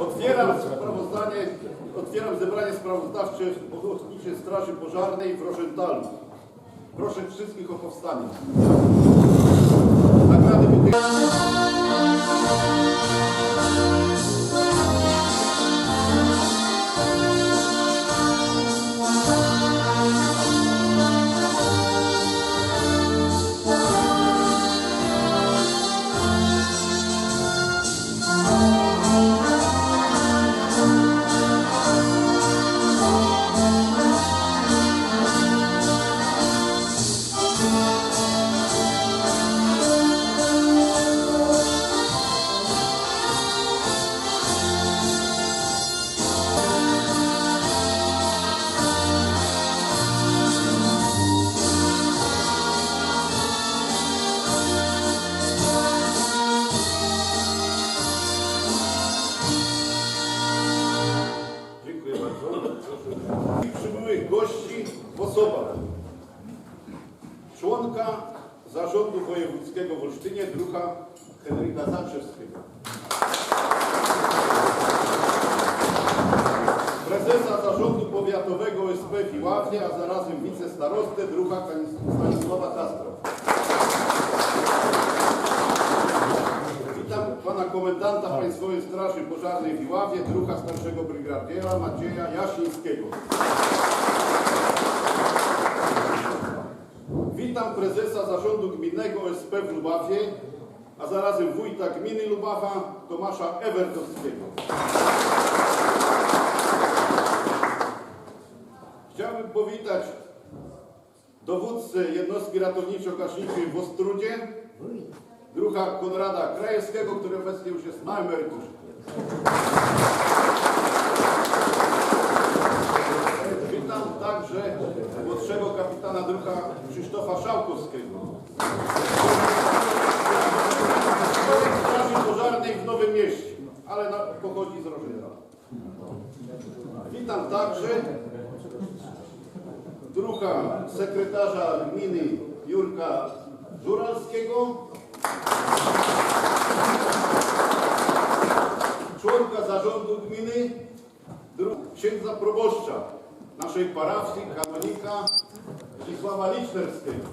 Otwieram sprawozdanie, otwieram zebranie sprawozdawcze Ochotniczej Straży Pożarnej w Rożentalu. Proszę wszystkich o powstanie. Nagrady. Zarazem wicestarostę druha Stanisława Kastra. Witam pana komendanta Państwowej Straży Pożarnej w Iławie, druha starszego brygadiera Macieja Jasińskiego. Witam prezesa Zarządu Gminnego OSP w Lubawie, a zarazem wójta gminy Lubawa Tomasza Ewertowskiego. Powitać dowódcę jednostki ratowniczo-gaśniczej w Ostrudzie, druha Konrada Krajewskiego, który obecnie już jest na emeryturze. Witam także młodszego kapitana druha Krzysztofa Szałkowskiego. Straży Pożarnej w Nowym Mieście, ale pochodzi z Rożyna. Witam także druha sekretarza gminy Jurka Żuralskiego, członka zarządu gminy, księdza proboszcza naszej parafii, kanonika Zdzisława Licznerskiego.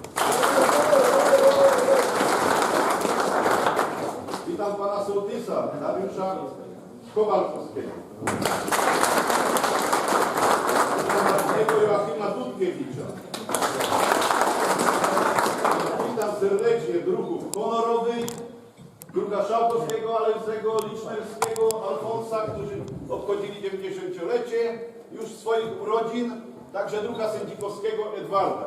Witam pana sołtysa Dariusza Kowalkowskiego. Radnego Joachima Dudkiewicza. Witam serdecznie druhów honorowych, druga Szałkowskiego, Alejsego, Licznerskiego, Alfonsa, którzy obchodzili 90-lecie już swoich urodzin, także druga Sędzikowskiego Edwarda.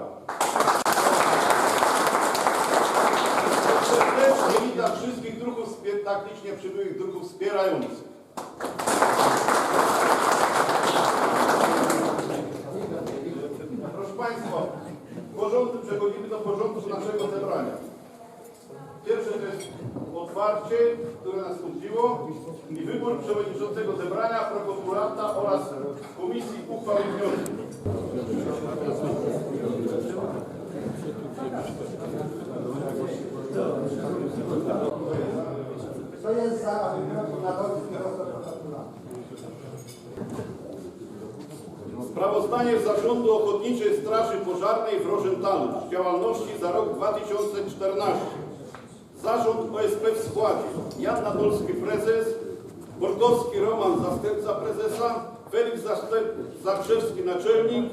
Serdecznie witam wszystkich druhów, spie- tak licznie przybyłych druhów wspierających. Proszę Państwa, porządku, przechodzimy do porządku naszego zebrania. Pierwsze to jest otwarcie, które nastąpiło i wybór przewodniczącego zebrania, prokurata oraz komisji uchwał i wniosków. To jest za nadchodzi prokuratura. Sprawozdanie Zarządu Ochotniczej Straży Pożarnej w Rożentalu z działalności za rok 2014. Zarząd OSP w składzie. Jan Nadolski prezes, Borkowski Roman zastępca prezesa, Felix Zakrzewski naczelnik,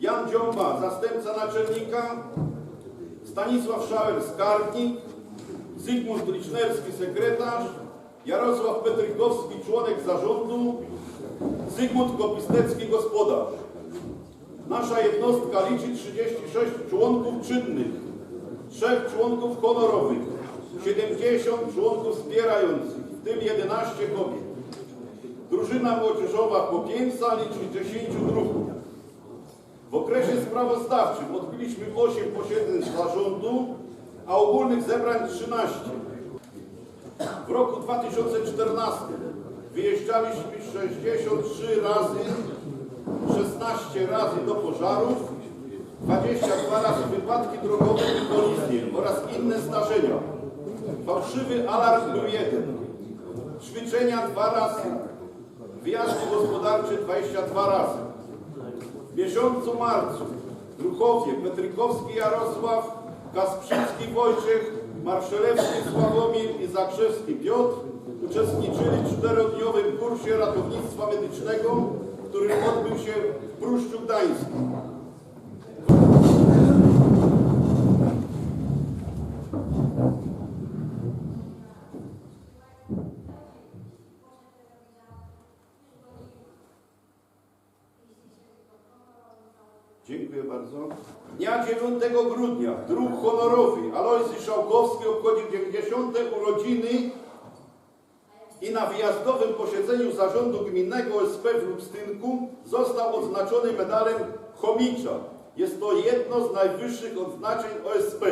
Jan Dziąba zastępca naczelnika, Stanisław Szauer skarbnik, Zygmunt Licznerski sekretarz, Jarosław Petrykowski członek zarządu, Zygmunt Kopistecki gospodarz. Nasza jednostka liczy 36 członków czynnych, 3 członków honorowych, 70 członków wspierających, w tym 11 kobiet. Drużyna młodzieżowa Popieńca liczy 10 druhów. W okresie sprawozdawczym odbyliśmy 8 posiedzeń zarządu, a ogólnych zebrań 13. W roku 2014 wyjeżdżaliśmy 63 razy, 16 razy do pożarów, 22 razy wypadki drogowe i kolizje oraz inne zdarzenia. Fałszywy alarm był jeden. Ćwiczenia dwa razy. wyjazdy gospodarcze 22 razy. W miesiącu marcu Druchowie, Petrykowski Jarosław, Kasprzycki Wojciech, Marszelewski Sławomir i Zakrzewski Piotr uczestniczyli w czterodniowym kursie ratownictwa medycznego, który odbył się w Pruszczu Gdańskim. Dziękuję bardzo. Dnia 9 grudnia druh honorowy Alojzy Szałkowski obchodził 90. urodziny i na wyjazdowym posiedzeniu zarządu gminnego OSP w Lubstynku został odznaczony medalem Chomicza. Jest to jedno z najwyższych odznaczeń OSP.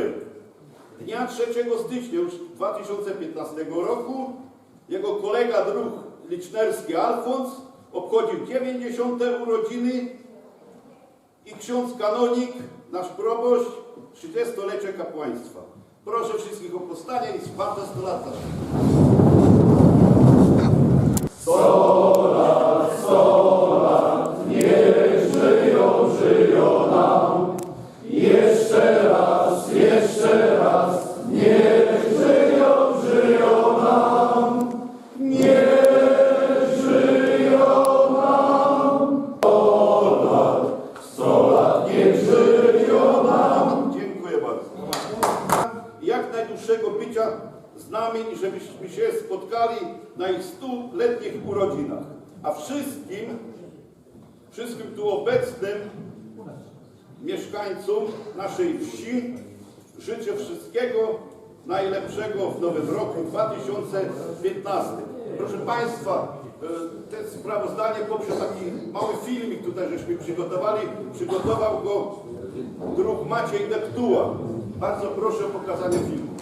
Dnia 3 stycznia już 2015 roku jego kolega druh licznerski Alfons obchodził 90. urodziny i ksiądz kanonik, nasz proboszcz, 30-lecie kapłaństwa. Proszę wszystkich o powstanie i wsparte 100 lat. Dziękuję żebyśmy się spotkali na ich stuletnich urodzinach. A wszystkim, wszystkim tu obecnym mieszkańcom naszej wsi życzę wszystkiego najlepszego w nowym roku 2015. Proszę Państwa, e, te sprawozdanie poprzez taki mały filmik tutaj żeśmy przygotowali. Przygotował go druh Maciej Deptuła. Bardzo proszę o pokazanie filmu.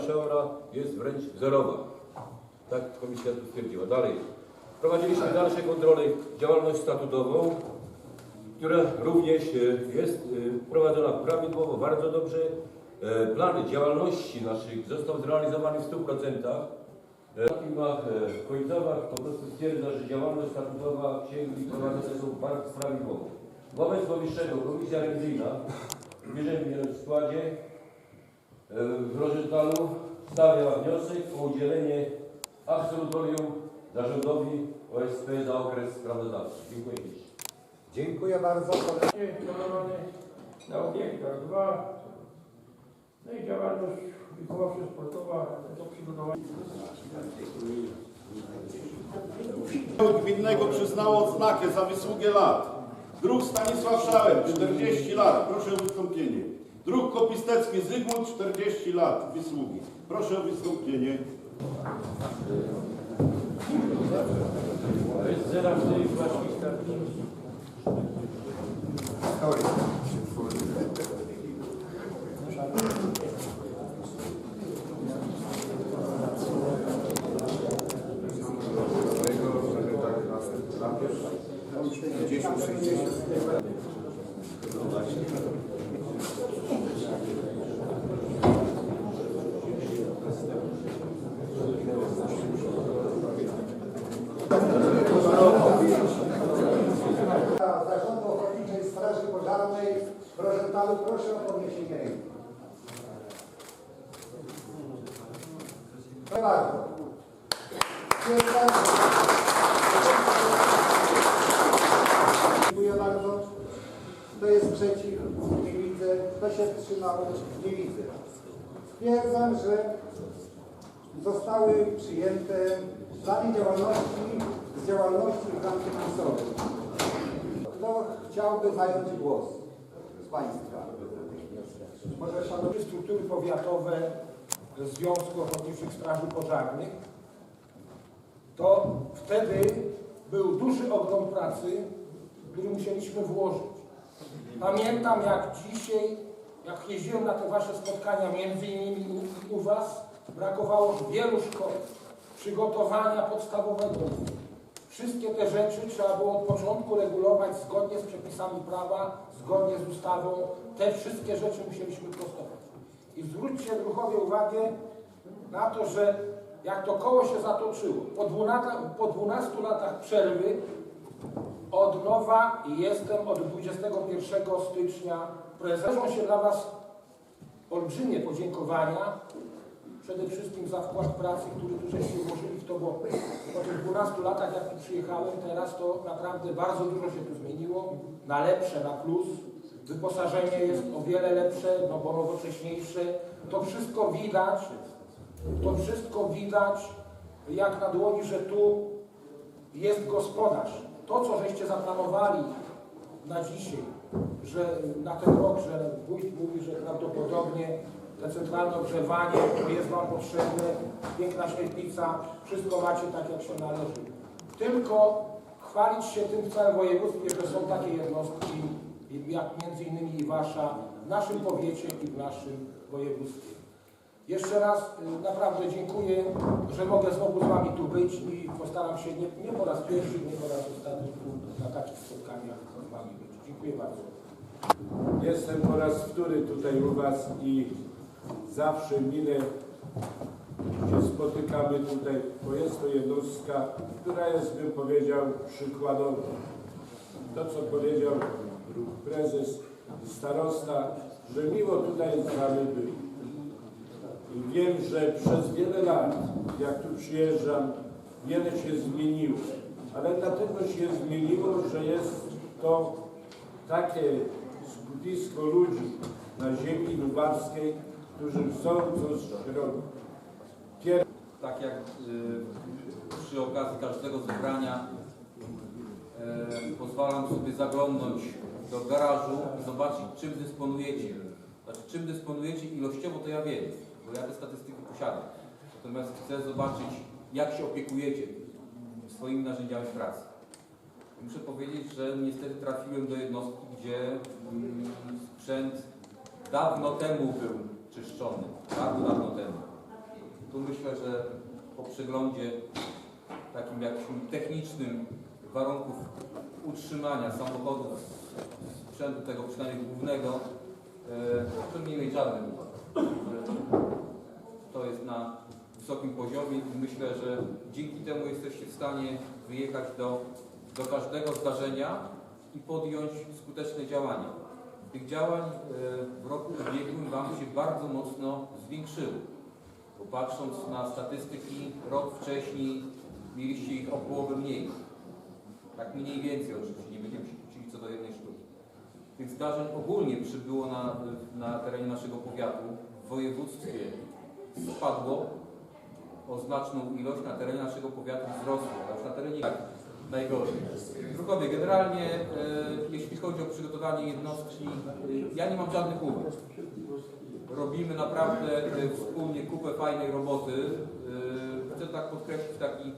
Szaura jest wręcz zerowa. Tak komisja stwierdziła. Dalej. Prowadziliśmy dalsze kontrole działalność statutową, która również e, jest e, prowadzona prawidłowo, bardzo dobrze. E, Plany działalności naszych został zrealizowany w 100%. E, W filmach e, końcowych po prostu stwierdza, że działalność statutowa księgi prowadzone są bardzo prawidłowo. Wobec powyższego Komisja Rewizyjna w bieżącym składzie w Rożentalu stawia wniosek o udzielenie absolutorium zarządowi OSP za okres sprawozdawczy. Dziękuję ślicznie. Dziękuję bardzo. Na obiektach dwa. No i działalność wychowawczo-sportowa do przygotowania. Gminnego przyznało odznakę za wysługę lat. Druh Stanisław Szałem, 40 lat. Proszę o wystąpienie. Druk Kopistecki Zygmunt, 40 lat wysługi. Proszę o wystąpienie. Dziesięć, sześćdziesiąt. Zarządu Ochotniczej Straży Pożarnej Rożentalu proszę o podniesienie ręki. Dziękuję bardzo. Się wstrzymał? Nie widzę. Stwierdzam, że zostały przyjęte plany działalności z działalności w ram finansowych. Kto chciałby zająć głos z Państwa? Może szanowni struktury powiatowe Związku Ochotniczych Straży Pożarnych, to wtedy był duży ogrom pracy, który musieliśmy włożyć. Pamiętam jak dzisiaj, jak jeździłem na te wasze spotkania, między innymi u, u was, brakowało wielu szkół, przygotowania podstawowego. Wszystkie te rzeczy trzeba było od początku regulować zgodnie z przepisami prawa, zgodnie z ustawą. Te wszystkie rzeczy musieliśmy prostować. I zwróćcie druhowie uwagę na to, że jak to koło się zatoczyło, po 12, po 12 latach przerwy od nowa jestem od 21 stycznia prezesem się dla Was olbrzymie podziękowania przede wszystkim za wkład pracy, który tu żeście włożyli w to, bo po tych 12 latach, jak tu przyjechałem, teraz to naprawdę bardzo dużo się tu zmieniło, na lepsze, na plus. Wyposażenie jest o wiele lepsze, no bo nowocześniejsze. To wszystko widać, to wszystko widać jak na dłoni, że tu jest gospodarz. To, co żeście zaplanowali na dzisiaj, że na ten rok, że wójt mówi, że prawdopodobnie te centralne ogrzewanie jest Wam potrzebne, piękna świetlica, wszystko macie tak, jak się należy. Tylko chwalić się tym w całym województwie, że są takie jednostki, jak między innymi i Wasza, w naszym powiecie i w naszym województwie. Jeszcze raz y, naprawdę dziękuję, że mogę znowu z Wami tu być i postaram się nie, nie po raz pierwszy, nie po raz ostatni na takich spotkaniach z Wami być. Dziękuję bardzo. Jestem po raz wtóry tutaj u Was i zawsze mile się spotykamy tutaj, bo jest to jednostka, która jest, bym powiedział, przykładowa. To, co powiedział prezes starosta, że miło tutaj z nami byli. I wiem, że przez wiele lat, jak tu przyjeżdżam, wiele się zmieniło. Ale dlatego się zmieniło, że jest to takie skupisko ludzi na ziemi lubawskiej, którzy chcą coś robić. Pier- tak jak y, przy okazji każdego zebrania y, pozwalam sobie zaglądnąć do garażu i zobaczyć czym dysponujecie. Znaczy czym dysponujecie ilościowo to ja wiem, bo ja te statystyki posiadam. Natomiast chcę zobaczyć jak się opiekujecie swoimi narzędziami pracy. Muszę powiedzieć, że niestety trafiłem do jednostki, gdzie mm, sprzęt dawno temu był czyszczony. Bardzo dawno temu. Tu myślę, że po przeglądzie takim jakimś technicznym warunków utrzymania samochodów, sprzętu tego przynajmniej głównego, e, to żadnych uwag. Że To jest na wysokim poziomie i myślę, że dzięki temu jesteście w stanie wyjechać do, do każdego zdarzenia i podjąć skuteczne działania. Tych działań e, w roku ubiegłym Wam się bardzo mocno zwiększyło bo patrząc na statystyki, rok wcześniej mieliście ich o połowę mniej. Tak mniej więcej oczywiście, nie będziemy się kłócili co do jednej sztuki. Tych zdarzeń ogólnie przybyło na, na terenie naszego powiatu. W województwie spadło o znaczną ilość, na terenie naszego powiatu wzrosło, a już na terenie tak, najgorzej. Drugowie, generalnie e, jeśli chodzi o przygotowanie jednostki, e, ja nie mam żadnych uwag robimy naprawdę e, wspólnie kupę fajnej roboty. E, Chcę tak podkreślić taki,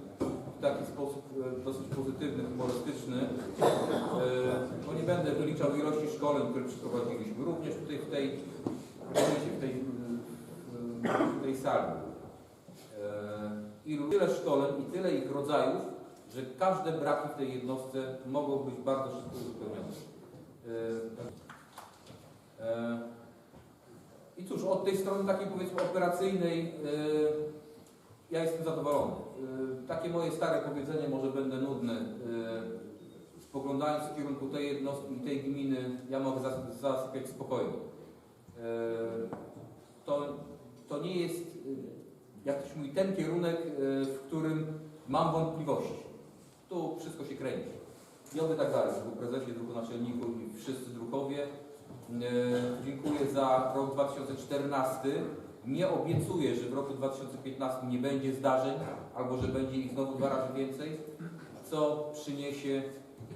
w taki sposób e, dosyć pozytywny, humorystyczny. E, No nie będę wyliczał ilości szkoleń, które przeprowadziliśmy. Również tutaj w tej, w tej, w tej sali. E, Ilu, tyle szkoleń i tyle ich rodzajów, że każde braki w tej jednostce mogą być bardzo szybko uzupełnione. E, e, i cóż, od tej strony takiej powiedzmy operacyjnej, ja jestem zadowolony. Takie moje stare powiedzenie, może będę nudny. Spoglądając w kierunku tej jednostki i tej gminy, ja mogę zas- zasypiać spokojnie. Y, To, to nie jest, y, jak ktoś mówi, ten kierunek, y, w którym mam wątpliwości. Tu wszystko się kręci. I oby tak dalej, druhu prezesie, druhu naczelniku i wszyscy druhowie. E, Dziękuję za rok 2014. Nie obiecuję, że w roku 2015 nie będzie zdarzeń, albo że będzie ich znowu dwa razy więcej. Co przyniesie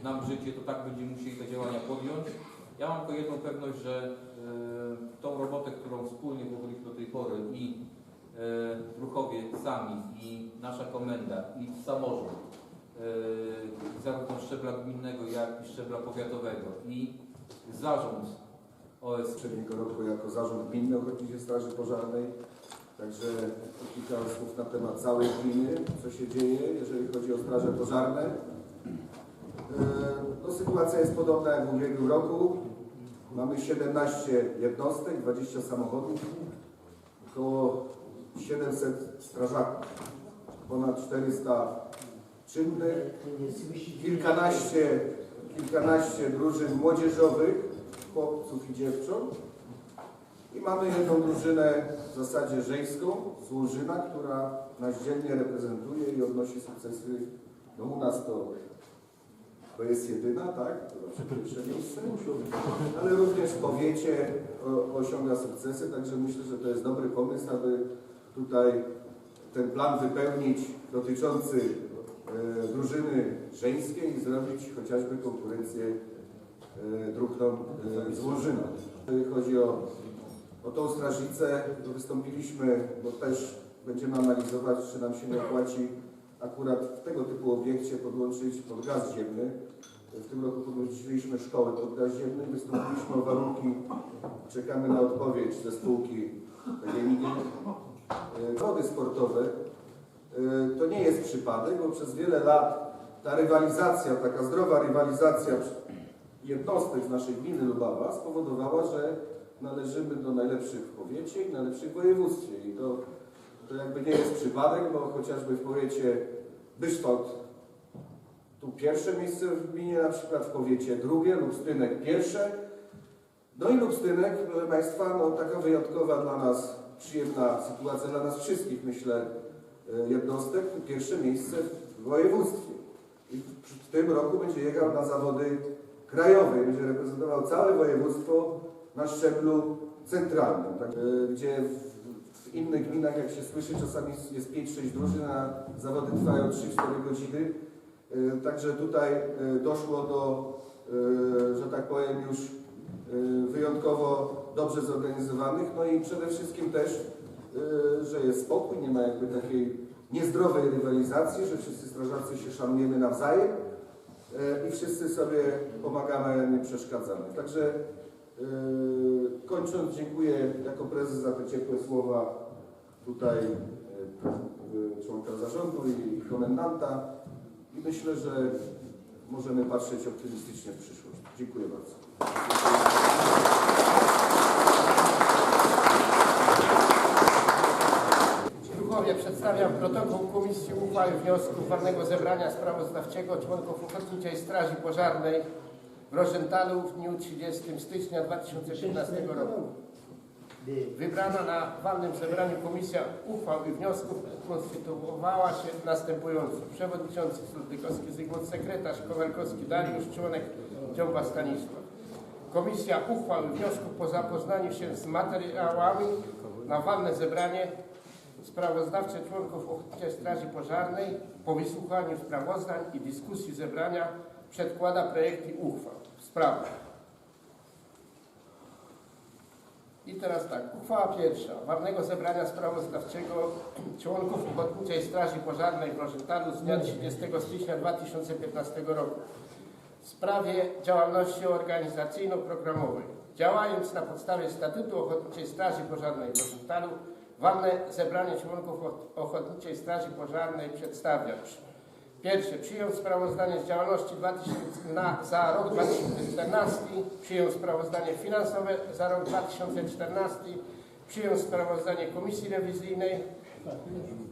nam życie, to tak będziemy musieli te działania podjąć. Ja mam tylko jedną pewność, że tą robotę, którą wspólnie powoliliśmy do tej pory i e, sami, i nasza komenda, i samorząd, e, zarówno szczebla gminnego, jak i szczebla powiatowego, i zarząd OSP roku jako Zarząd Gminny Ochotniczej Straży Pożarnej. Także kilka słów na temat całej gminy, co się dzieje, jeżeli chodzi o straże pożarne. E, No, sytuacja jest podobna jak w ubiegłym roku. Mamy 17 jednostek, 20 samochodów, około 700 strażaków, ponad 400 czynnych, kilkanaście, kilkanaście drużyn młodzieżowych, chłopców i dziewcząt. I mamy jedną drużynę w zasadzie żeńską z która nas dzielnie reprezentuje i odnosi sukcesy. No u nas to, to jest jedyna, tak? Pierwsze miejsce. Ale również w powiecie osiąga sukcesy, także myślę, że to jest dobry pomysł, aby tutaj ten plan wypełnić dotyczący e, drużyny żeńskiej i zrobić chociażby konkurencję e, druhnom e, z Łużyna. Jeżeli chodzi o, o tą strażnicę, to wystąpiliśmy, bo też będziemy analizować, czy nam się nie opłaci akurat w tego typu obiekcie podłączyć pod gaz ziemny. W tym roku podłączyliśmy szkołę pod gaz ziemny, wystąpiliśmy o warunki, czekamy na odpowiedź ze spółki PGNiG. E, Wody sportowe e, to nie jest przypadek, bo przez wiele lat ta rywalizacja, taka zdrowa rywalizacja jednostek z naszej gminy Lubawa spowodowała, że należymy do najlepszych w powiecie i najlepszych w województwie. I to, to jakby nie jest przypadek, bo chociażby w powiecie Bysztot tu pierwsze miejsce w gminie, na przykład w powiecie drugie, Lubstynek pierwsze. No i Lubstynek, proszę Państwa, no taka wyjątkowa dla nas, przyjemna sytuacja dla nas wszystkich, myślę, e, jednostek, pierwsze miejsce w województwie. I w, tym roku będzie jechał na zawody krajowe, będzie reprezentował całe województwo na szczeblu centralnym, tak, e, gdzie w innych gminach, jak się słyszy, czasami jest 5-6 drużyn, a zawody trwają 3-4 godziny. E, Także tutaj e, doszło do, e, że tak powiem, już wyjątkowo dobrze zorganizowanych, no i przede wszystkim też, że jest spokój, nie ma jakby takiej niezdrowej rywalizacji, że wszyscy strażacy się szanujemy nawzajem i wszyscy sobie pomagamy, nie przeszkadzamy. Także kończąc, dziękuję jako prezes za te ciepłe słowa tutaj członka zarządu i komendanta i myślę, że możemy patrzeć optymistycznie w przyszłość. Dziękuję bardzo. Druhowie, przedstawiam protokół Komisji Uchwały Wniosków Walnego Zebrania Sprawozdawczego członków Ochotniczej Straży Pożarnej w Rożentalu w dniu 30 stycznia 2015 roku. Wybrana na walnym zebraniu Komisja Uchwał i Wniosków konstytuowała się następująco. Przewodniczący Sludykowski Zygmunt, sekretarz Kowalkowski Dariusz, członek Dziąba Stanisław. Komisja Uchwał i Wniosków po zapoznaniu się z materiałami na walne zebranie sprawozdawcze członków Ochotniczej Straży Pożarnej po wysłuchaniu sprawozdań i dyskusji zebrania przedkłada projekty uchwał w sprawach. I teraz tak, uchwała pierwsza. Warnego Zebrania Sprawozdawczego członków Ochotniczej Straży Pożarnej w z dnia 30 stycznia 2015 roku. W sprawie działalności organizacyjno-programowej. Działając na podstawie statutu Ochotniczej Straży Pożarnej w Rożentalu, Walne zebranie członków Och- Ochotniczej Straży Pożarnej przedstawia Pierwsze, przyjął sprawozdanie z działalności 2000 na, za rok 2014, przyjął sprawozdanie finansowe za rok 2014, przyjął sprawozdanie Komisji Rewizyjnej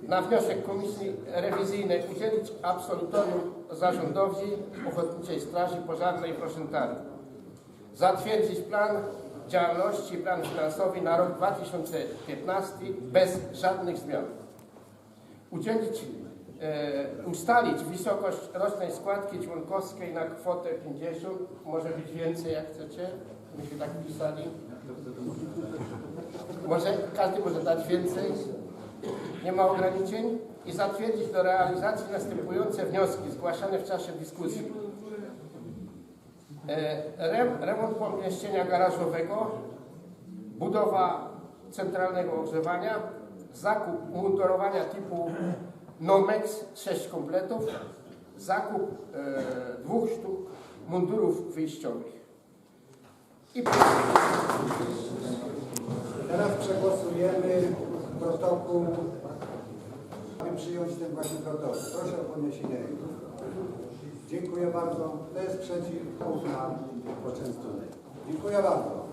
na wniosek Komisji Rewizyjnej udzielić absolutorium zarządowi Ochotniczej Straży Pożarnej w Roszentali. Zatwierdzić plan działalności i plan finansowy na rok 2015 bez żadnych zmian. Udzielić, ustalić wysokość rocznej składki członkowskiej na kwotę 50, może być więcej jak chcecie, myśmy tak pisali. Może, każdy może dać więcej, nie ma ograniczeń i zatwierdzić do realizacji następujące wnioski zgłaszane w czasie dyskusji. E, Rem, remont pomieszczenia garażowego, budowa centralnego ogrzewania, zakup mundurowania typu Nomex 6 kompletów, zakup e, dwóch sztuk mundurów wyjściowych. I Teraz przegłosujemy protokół, aby przyjąć ten właśnie protokół. Proszę o podniesienie ręki. Dziękuję bardzo. To jest przeciw, punkt na poczęstunek. Dziękuję bardzo.